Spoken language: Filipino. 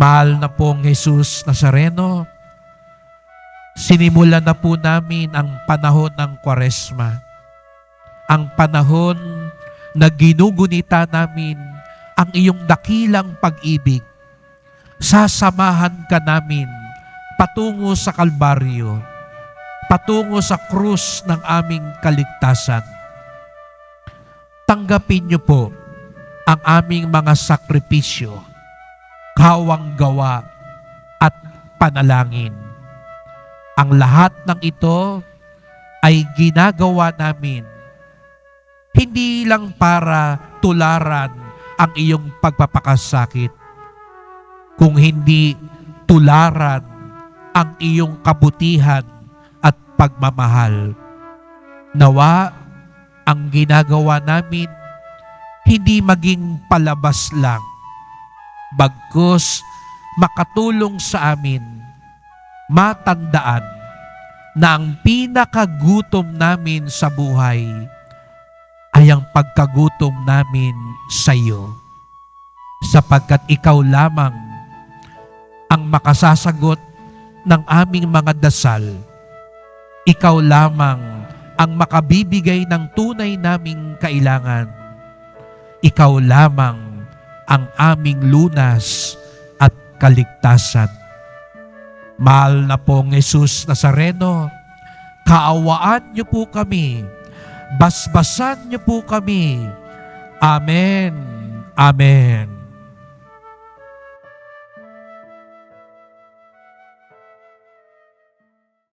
Mahal na pong Jesus Nazareno, sinimulan na po namin ang panahon ng Kwaresma. Ang panahon na ginugunita namin ang iyong dakilang pag-ibig. Sasamahan ka namin patungo sa Kalbaryo, patungo sa krus ng aming kaligtasan. Tanggapin niyo po ang aming mga sakripisyo, kawang gawa at panalangin. Ang lahat ng ito ay ginagawa namin hindi lang para tularan ang iyong pagpapakasakit, kung hindi tularan ang iyong kabutihan at pagmamahal. Nawa ang ginagawa namin hindi maging palabas lang, bagkus makatulong sa amin matandaan na ang pinakagutom namin sa buhay ay ang pagkagutom namin sa iyo. Sapagkat ikaw lamang ang makasasagot ng aming mga dasal. Ikaw lamang ang makabibigay ng tunay naming kailangan. Ikaw lamang ang aming lunas at kaligtasan. Mahal na pong Jesus Nazareno, kaawaan niyo po kami, basbasan niyo po kami. Amen. Amen.